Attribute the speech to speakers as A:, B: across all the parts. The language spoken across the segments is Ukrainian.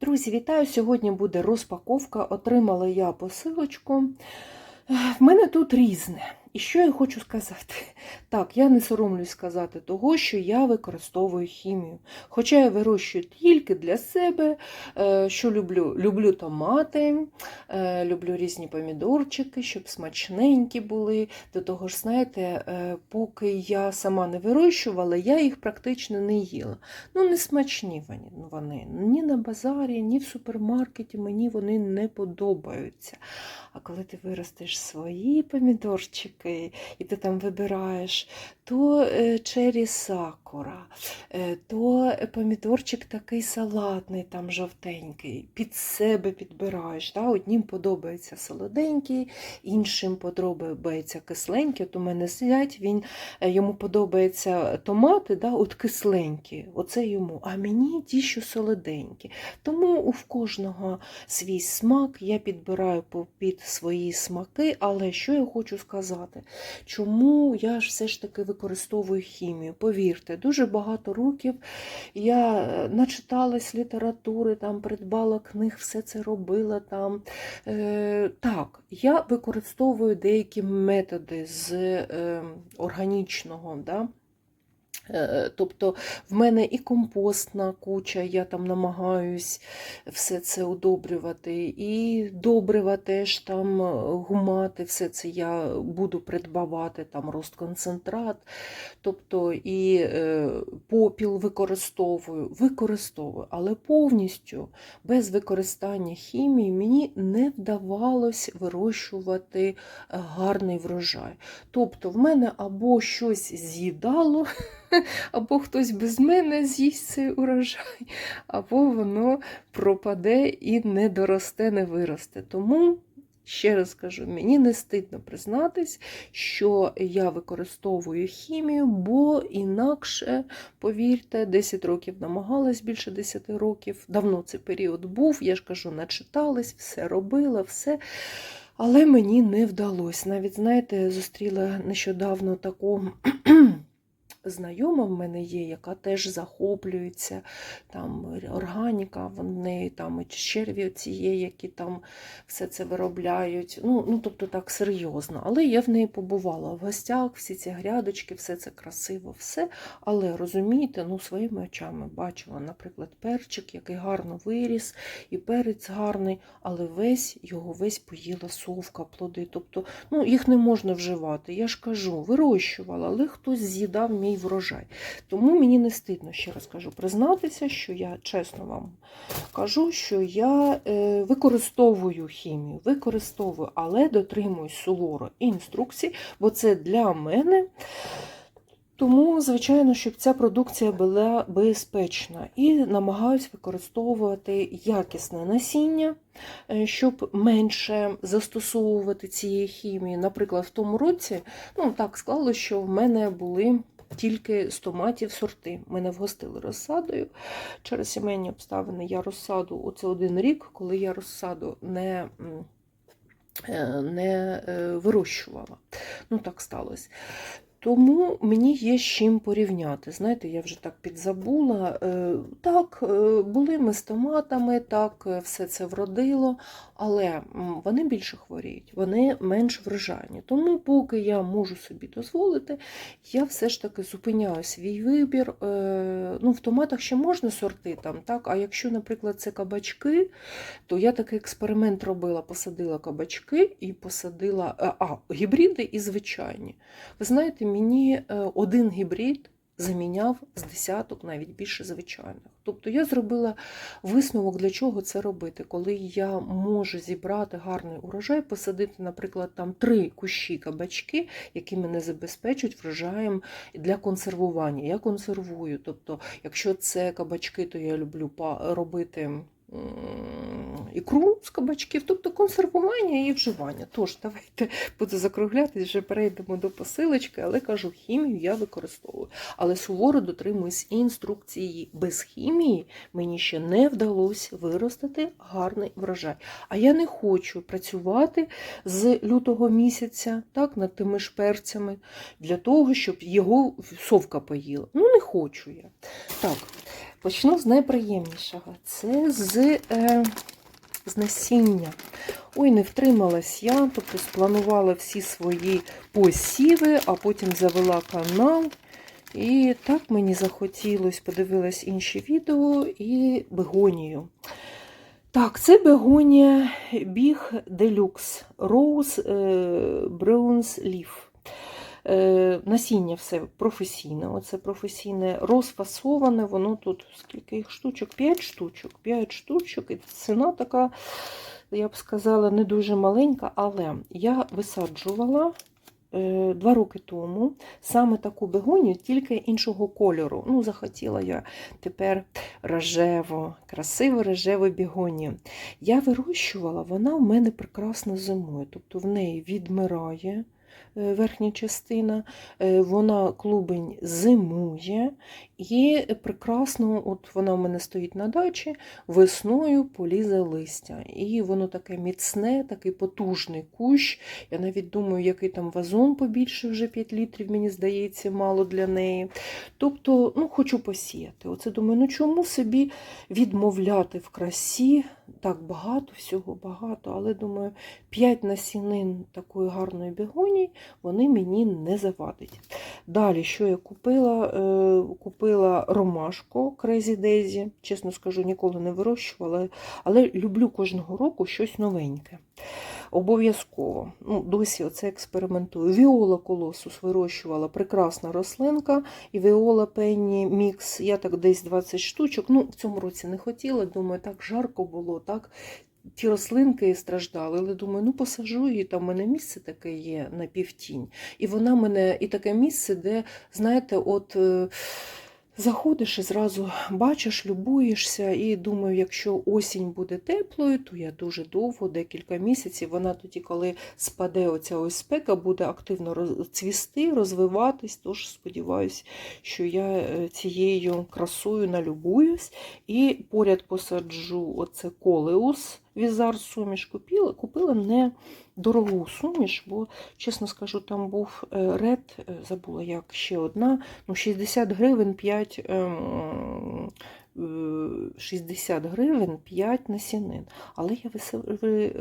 A: Друзі, вітаю! Сьогодні буде розпаковка. Отримала я посилочку. В мене тут різне. І що я хочу сказати? Так, я не соромлюсь сказати того, що я використовую хімію. Хоча я вирощую тільки для себе, е, що люблю? Люблю томати, е, люблю різні помідорчики, щоб смачненькі були. До того ж, знаєте, е, поки я сама не вирощувала, я їх практично не їла. Ну, не смачні вони, вони. Ні на базарі, ні в супермаркеті мені вони не подобаються. А коли ти виростеш свої помідорчики і ти там вибираєш то е, чері сакура, е, то помідорчик такий салатний, там жовтенький, під себе підбираєш. Да? Однім подобається солоденький, іншим подобається кисленький. От у мене зять, він, е, йому подобається томати, да? от кисленькі, оце йому, а мені ті, що солоденькі. Тому у кожного свій смак, я підбираю під свої смаки, але що я хочу сказати? Чому я ж все ж таки використовую хімію? Повірте, дуже багато років я е, начиталась літератури, там придбала книг, все це робила там. Е, так, я використовую деякі методи з е, органічного. Да? Е, Тобто в мене і компостна куча, я там намагаюсь все це удобрювати, і добрива теж там е, гумати, все це я буду придбавати, там розконцентрат, тобто і е, попіл використовую, використовую, але повністю без використання хімії мені не вдавалось вирощувати е, гарний врожай. Тобто в мене або щось з'їдало, або хтось без мене з'їсть цей урожай, або воно пропаде і не доросте, не виросте. Тому, ще раз кажу, мені не стидно признатись, що я використовую хімію, бо інакше, повірте, 10 років намагалась, більше 10 років. Давно цей період був, я ж кажу, начиталась, все робила, все. Але мені не вдалося. Навіть, знаєте, зустріла нещодавно таку знайома в мене є, яка теж захоплюється там органіка, в неї там і черві ці які там все це виробляють. Ну, ну тобто так серйозно. Але я в неї побувала в гостях, всі ці грядочки, все це красиво, все. Але розумієте, ну своїми очами бачила, наприклад, перчик, який гарно виріс, і перець гарний, але весь його весь поїла совка, плоди. Тобто ну, їх не можна вживати. Я ж кажу, вирощувала, але хтось з'їдав мій врожай. Тому мені не стидно, ще раз кажу, признатися, що я чесно вам кажу, що я е, використовую хімію, використовую, але дотримуюсь суворо інструкцій, бо це для мене. Тому, звичайно, щоб ця продукція була безпечна і намагаюсь використовувати якісне насіння, е, щоб менше застосовувати цієї хімії. Наприклад, в тому році ну, так склалося, що в мене були тільки з томатів сорти. Мене вгостили розсадою. Через сімейні обставини я розсаду, оце один рік, коли я розсаду не. е, Не е, вирощувала. Ну, так сталося. Тому мені є з чим порівняти. Знаєте, я вже так підзабула. Е, Так, е, були ми з томатами, так, е, все це вродило, але вони більше хворіють, вони менш врожайні. Тому, поки я можу собі дозволити, я все ж таки зупиняю свій вибір. Ну, В томатах ще можна сорти, там, так? а якщо, наприклад, це кабачки, то я такий експеримент робила, посадила кабачки і посадила а, гібриди і звичайні. Ви знаєте, мені е, один гібрид заміняв з десяток, навіть більше звичайних. Тобто я зробила висновок, для чого це робити, коли я можу зібрати гарний урожай, посадити, наприклад, там три кущі кабачки, які мене забезпечують врожаєм для консервування. Я консервую. Тобто, якщо це кабачки, то я люблю робити. Ікру з кабачків, тобто консервування і вживання. Тож, давайте буду закруглятись, вже перейдемо до посилочки, але кажу, хімію я використовую. Але суворо дотримуюсь інструкції. Без хімії мені ще не вдалося виростити гарний врожай. А я не хочу працювати з лютого місяця так, над тими ж перцями для того, щоб його совка поїла. Ну, не хочу я. Так, Почну з найприємнішого. Це з, е, з насіння. Ой, не втрималась я, тобто спланувала всі свої посіви, а потім завела канал. І так мені захотілося, подивилась інші відео і бегонію. Так, це бегонія Біг Deluxe Rose Bronze Leaf. Е, Насіння все професійне. Оце професійне розфасоване. Воно тут скільки їх штучок? 5 штучок. 5 штучок. І ціна така, я б сказала, не дуже маленька, але я висаджувала. е, Два роки тому саме таку бегонію, тільки іншого кольору. Ну, захотіла я тепер рожеву, красиву рожеву бігонію. Я вирощувала, вона в мене прекрасно зимує, тобто в неї відмирає верхня частина, е, вона клубень зимує і прекрасно, от вона в мене стоїть на дачі, весною полізе листя. І воно таке міцне, такий потужний кущ. Я навіть думаю, який там вазон побільше вже 5 літрів, мені здається, мало для неї. Тобто, ну, хочу посіяти. Оце думаю, ну чому собі відмовляти в красі? Так багато, всього багато, але думаю, 5 насінин такої гарної бігонії вони мені не завадять. Далі, що я купила? Е, Купила ромашку Crazy Daisy. Чесно скажу, ніколи не вирощувала, але люблю кожного року щось новеньке. Обов'язково. Ну, Досі оце експериментую. Віола колосус вирощувала прекрасна рослинка, і Віола Пенні Мікс. Я так десь 20 штучок. Ну, в цьому році не хотіла, думаю, так жарко було, так. Ті рослинки страждали, але думаю, ну посажу її, там в мене місце таке є на півтінь. І вона мене, і таке місце, де, знаєте, от. Заходиш і зразу бачиш, любуєшся, і думаю, якщо осінь буде теплою, то я дуже довго, декілька місяців, вона тоді, коли спаде оця ось спека, буде активно роз- цвісти, розвиватись. Тож сподіваюся, що я е, цією красою налюбуюсь. І поряд посаджу оце колеус. Візар суміш купила, купила не дорогу суміш, бо, чесно скажу, там був е, ред, е, забула як ще одна, ну 60 гривень 5, ем, е, 60 гривень 5 насінин. Але я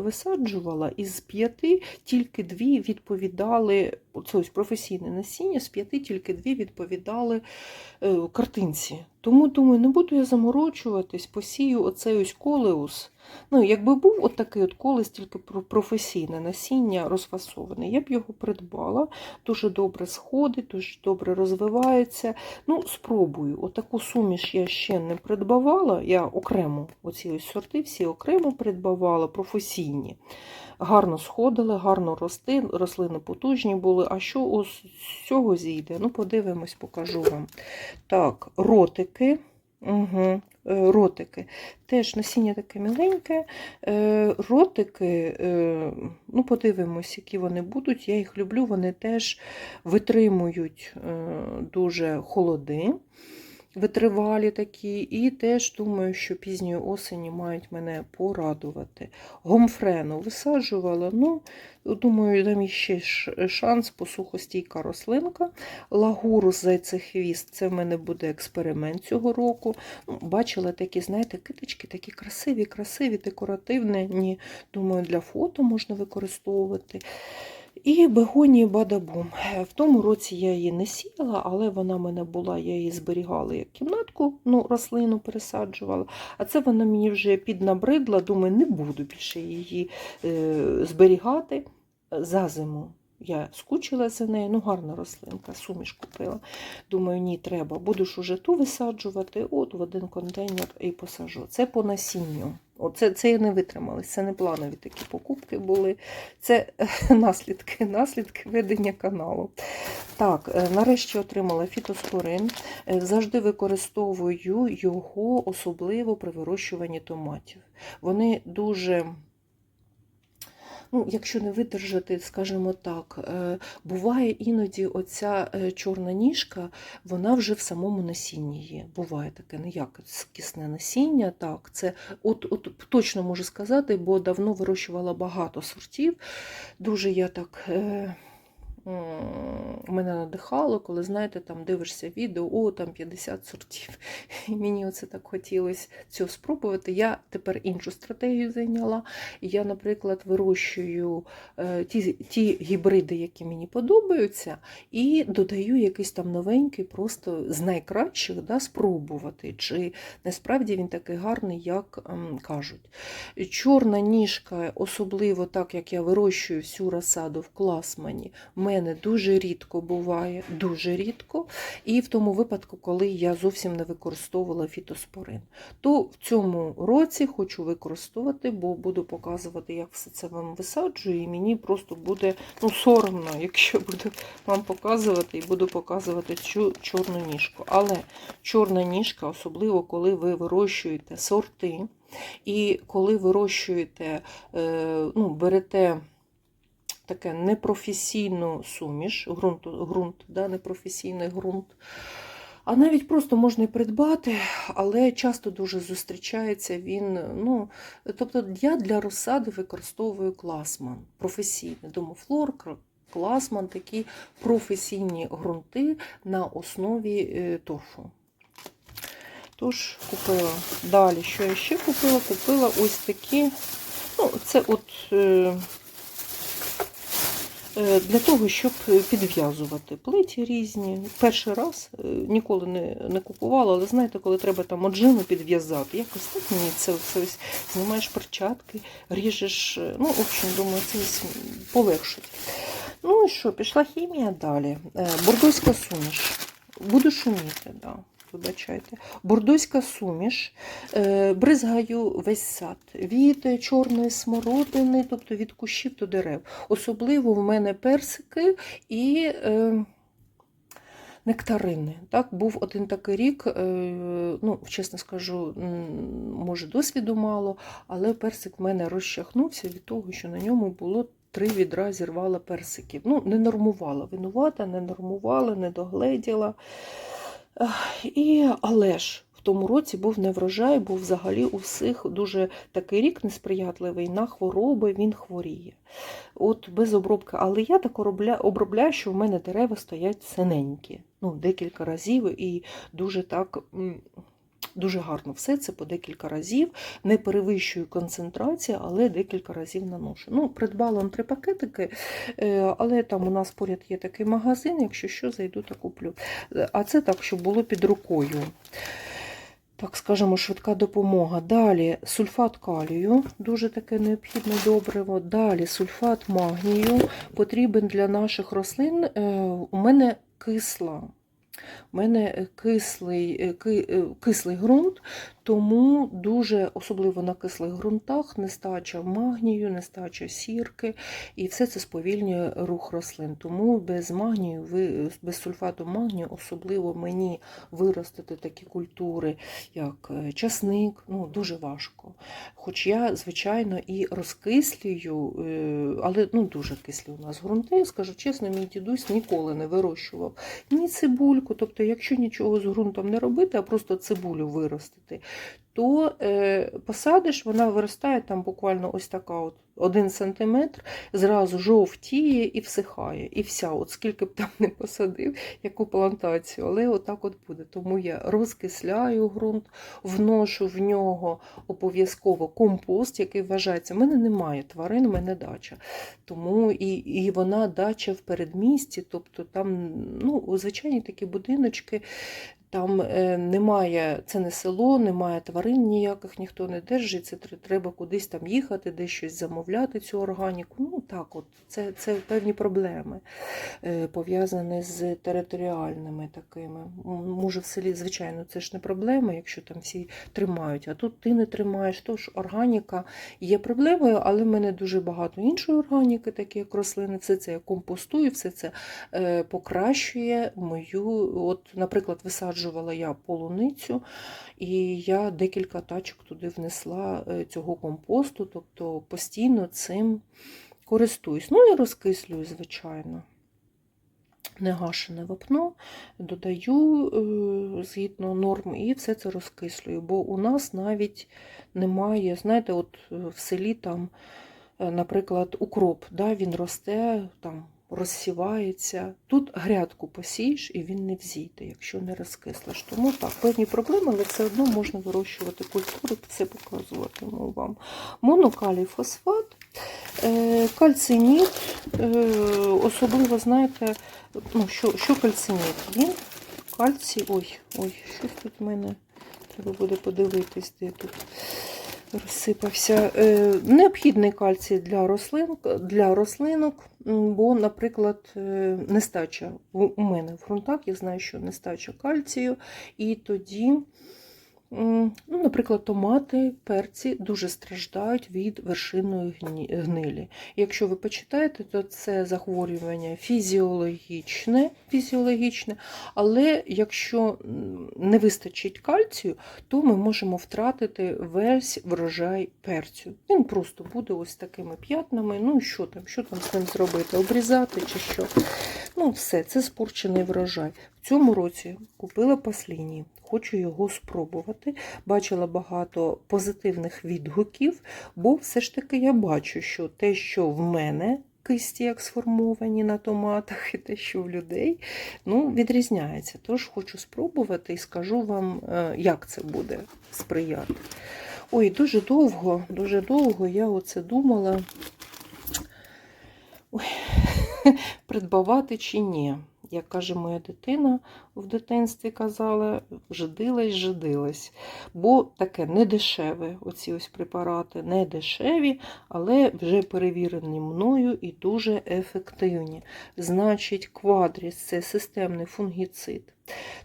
A: висаджувала із п'яти тільки дві відповідали, це ось професійне насіння, з п'яти тільки дві відповідали е, картинці. Тому думаю, не буду я заморочуватись, посію оцей ось колеус. Ну, якби був от такий от колес, тільки про- професійне насіння розфасоване, я б його придбала. Дуже добре сходить, дуже добре розвивається. Ну, спробую. Отаку суміш я ще не придбавала. Я окремо оці ось сорти всі окремо придбавала, професійні. Гарно сходили, гарно рости, рослини потужні були. А що з цього зійде? Ну, подивимось, покажу вам. Так, ротики. Угу. Ротики. Теж насіння таке міленьке. Е, Ротики, е, ну, подивимось, які вони будуть. Я їх люблю, вони теж витримують дуже холоди. Витривалі такі, і теж думаю, що пізньої осені мають мене порадувати. Гомфрену висаджувала, ну, думаю, дам ще шанс, посухостійка рослинка. Лагурус зайцехвіст, це в мене буде експеримент цього року. Ну, Бачила такі, знаєте, китички, такі красиві, красиві, декоративні. Думаю, для фото можна використовувати. І бегонії бадабум. В тому році я її не сіяла, але вона в мене була, я її зберігала як кімнатку, ну, рослину пересаджувала. А це вона мені вже піднабридла, думаю, не буду більше її е, зберігати за зиму. Я скучила за нею, ну гарна рослинка, суміш купила. Думаю, ні, треба. Буду ж уже ту висаджувати, от в один контейнер і посажу. Це по насінню. Оце це я не витрималась, це не планові такі покупки були. Це наслідки, наслідки ведення каналу. Так, е, нарешті отримала фітоспорин. Е, Завжди використовую його, особливо при вирощуванні томатів. Вони дуже. Ну, якщо не видержати, скажімо так, е, буває іноді оця е, чорна ніжка, вона вже в самому насінні є. Буває таке неякісне насіння. Так, це от, от точно можу сказати, бо давно вирощувала багато сортів. Дуже я так. е, мене надихало, коли, знаєте, там дивишся відео, о, там 50 сортів. І мені оце так хотілося цього спробувати. Я тепер іншу стратегію зайняла. Я, наприклад, вирощую е, ті, ті гібриди, які мені подобаються, і додаю якийсь там новенький, просто з найкращих да, спробувати, чи насправді він такий гарний, як ем, кажуть. Чорна ніжка, особливо так як я вирощую всю розсаду в класмані, мене дуже рідко буває, дуже рідко. І в тому випадку, коли я зовсім не використовувала фітоспорин. То в цьому році хочу використовувати, бо буду показувати, як все це вам висаджую, і мені просто буде ну, соромно, якщо буду вам показувати і буду показувати цю чорну ніжку. Але чорна ніжка, особливо коли ви вирощуєте сорти, і коли вирощуєте, е, ну, берете таке непрофесійну суміш, ґрунт, ґрунт да, непрофесійний ґрунт. А навіть просто можна і придбати, але часто дуже зустрічається він. Ну, тобто я для розсади використовую класман професійний домофлор, класман, такі професійні ґрунти на основі е, торфу. Тож, купила. Далі, що я ще купила? Купила ось такі. Ну, це от е, для того, щоб підв'язувати плиті різні. Перший раз е, ніколи не, не купувала, але знаєте, коли треба там оджину підв'язати, якось так мені це, це ось знімаєш перчатки, ріжеш. е, Ну, в общем, думаю, це полегшить. Ну і що, пішла хімія далі. Е, Бордоська суміш. Буду шуміти, да. Вибачайте. Бордоська суміш, е, бризгаю весь сад від е, чорної смородини, тобто від кущів до дерев. Особливо в мене персики і е, нектарини. Так, був один такий рік, ну, чесно скажу, може, досвіду мало, але персик в мене розчахнувся від того, що на ньому було. Три відра зірвала персиків. Ну, не нормувала. Винувата, не нормувала, не догледіла. І, але в тому році був неврожай, був взагалі у всіх дуже такий рік несприятливий на хвороби, він хворіє. От без обробки. Але я так обробляю, що в мене дерева стоять синенькі. Ну, декілька разів і дуже так. Дуже гарно все це по декілька разів, не перевищую концентрацію, але декілька разів наношу. Ну, придбала три пакетики, е, але там у нас поряд є такий магазин, якщо що, зайду та куплю. А це так, щоб було під рукою. Так, скажемо, швидка допомога. Далі сульфат калію, дуже таке необхідне добриво. Далі сульфат магнію потрібен для наших рослин. Е, У мене кисла. У мене кислий, е, е, кислий ґрунт, тому дуже, особливо на кислих ґрунтах, нестача магнію, нестача сірки, і все це сповільнює рух рослин. Тому без магнію, без сульфату магнію, особливо мені виростити такі культури, як е, часник, ну, дуже важко. Хоч я, звичайно, і розкислюю, е, але ну, дуже кислі у нас ґрунти. Скажу чесно, мій дідусь ніколи не вирощував ні цибульку. Тобто, якщо нічого з ґрунтом не робити, а просто цибулю виростити, то е, посадиш, вона виростає там буквально ось така от. Один сантиметр зразу жовтіє і всихає. І вся, от скільки б там не посадив, яку плантацію, але отак от буде. Тому я розкисляю ґрунт, вношу в нього обов'язково компост, який вважається. У мене немає тварин, у мене дача. Тому і, і вона дача в передмісті, тобто там ну, звичайні такі будиночки. Там е, немає, це не село, немає тварин ніяких, ніхто не держить. Це треба кудись там їхати, десь щось замовляти, цю органіку. Ну так, от це, це певні проблеми е, пов'язані з територіальними такими. Може, в селі, звичайно, це ж не проблема, якщо там всі тримають, а тут ти не тримаєш. Тож органіка є проблемою, але в мене дуже багато іншої органіки, такі як рослини. Все це я компостую, все це е, покращує мою. От, наприклад, висаджувала я полуницю, і я декілька тачок туди внесла е, цього компосту, тобто постійно цим користуюсь. Ну і розкислюю, звичайно. Негашене вапно, додаю е, згідно норм і все це розкислюю. Бо у нас навіть немає, знаєте, от е, в селі там, наприклад, укроп, да, він росте там розсівається. Тут грядку посієш і він не взійде, якщо не розкислиш. Тому так, певні проблеми, але все одно можна вирощувати культури, все показуватиму вам. Монокалій фосфат, е, кальциніт, е, особливо, знаєте, ну, що, що кальциніт? Він кальцій. Ой, ой, щось тут в мене. Треба буде подивитись, де тут розсипався. Е, необхідний кальцій для, рослин, для рослинок, бо, наприклад, е, нестача у мене в ґрунтах, я знаю, що нестача кальцію, і тоді. Ну, наприклад, томати, перці дуже страждають від вершинної гнилі. Якщо ви почитаєте, то це захворювання фізіологічне, фізіологічне, але якщо не вистачить кальцію, то ми можемо втратити весь врожай перцю. Він просто буде ось такими п'ятнами. Ну що там, що там з ним зробити? Обрізати чи що? Ну, все, це спорчений врожай. В цьому році купила пасліні, хочу його спробувати. Бачила багато позитивних відгуків, бо все ж таки я бачу, що те, що в мене кисті як сформовані на томатах, і те, що в людей, ну, відрізняється. Тож хочу спробувати і скажу вам, е, як це буде сприяти. Ой, дуже довго, дуже довго я оце думала, ой, придбавати чи ні. Як каже моя дитина в дитинстві казала, жидилась, жидилась. Бо таке не дешеве, оці ось препарати, не дешеві, але вже перевірені мною і дуже ефективні. Значить, квадріс це системний фунгіцид.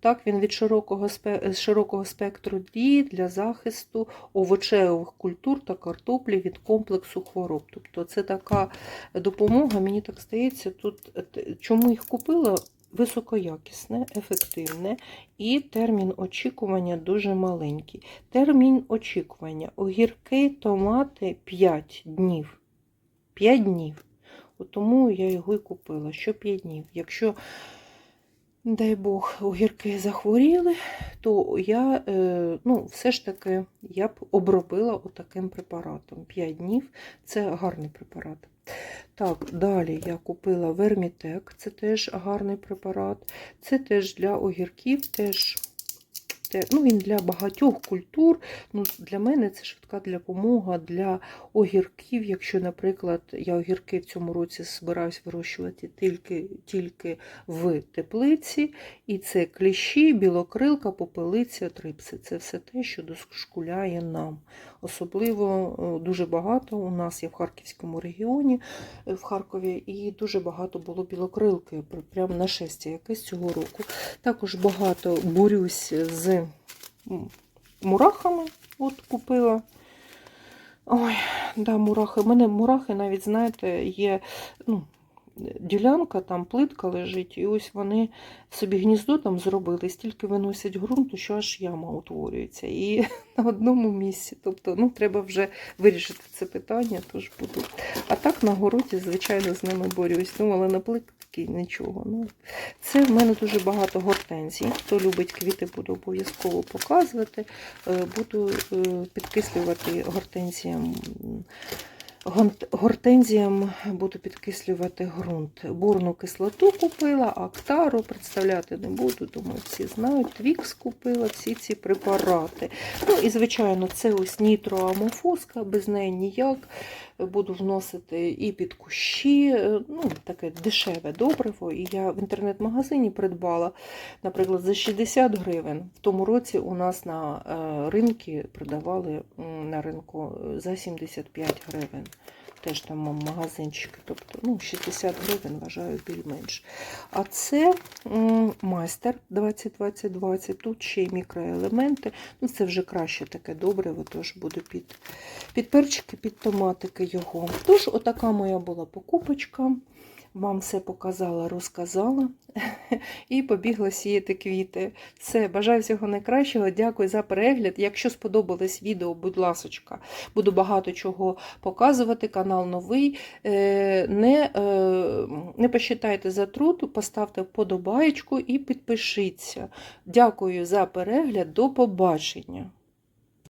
A: Так, він від широкого, широкого спектру дії для захисту овочевих культур та картоплі від комплексу хвороб. Тобто це така допомога, мені так здається, тут е, чому їх купила? Високоякісне, ефективне і термін очікування дуже маленький. Термін очікування. Огірки, томати 5 днів. 5 днів. Тому я його і купила. Що 5 днів. Якщо, дай Бог, огірки захворіли, то я е, ну, все ж таки я б обробила отаким препаратом. 5 днів це гарний препарат. Так, далі я купила Вермітек, це теж гарний препарат. Це теж для огірків, теж те- ну, він для багатьох культур. Ну, для мене це швидка допомога для огірків. Якщо, наприклад, я огірки в цьому році збираюсь вирощувати тільки, тільки в теплиці, і це кліщі, білокрилка, попелиця, трипси. Це все те, що дошкуляє нам. Особливо е, дуже багато у нас є в Харківському регіоні, е, в Харкові, і дуже багато було білокрилки, пр- прямо нашестя якесь цього року. Також багато борюсь з мурахами. От купила. Ой, да, мурахи. У мене мурахи навіть, знаєте, є ну, ділянка, там плитка лежить, і ось вони собі гніздо там зробили, стільки виносять ґрунту, що аж яма утворюється. І на одному місці. Тобто, ну, треба вже вирішити це питання, тож буду. А так на городі, звичайно, з ними борюсь. Ну, але на плитки нічого. Ну, це в мене дуже багато гортензій. Хто любить квіти, буду обов'язково показувати. Е, Буду е, підкислювати гортензіям. Гортензіям буду підкислювати ґрунт. Бурну кислоту купила, актару представляти не буду, думаю, всі знають. Твікс купила всі ці препарати. Ну і, звичайно, це ось нітроамофоска, без неї ніяк. Буду вносити і під кущі, е, ну, таке дешеве добриво. І я в інтернет-магазині придбала, наприклад, за 60 гривень. В тому році у нас на ринки ринку продавали на ринку е, за 75 гривень. Теж там магазинчики, тобто ну, 60 гривень вважаю більш-менш. А це майстер 20-20-20, тут ще й мікроелементи. Ну, це вже краще таке добре, тож буде під, під перчики, під томатики його. Тож, отака моя була покупочка. Вам все показала, розказала і побігла сіяти квіти. Все, бажаю всього найкращого. Дякую за перегляд. Якщо сподобалось відео, будь ласочка, буду багато чого показувати. Канал новий. Е, Не, е, не посчитайте за труд, поставте вподобаєчку і підпишіться. Дякую за перегляд. До побачення.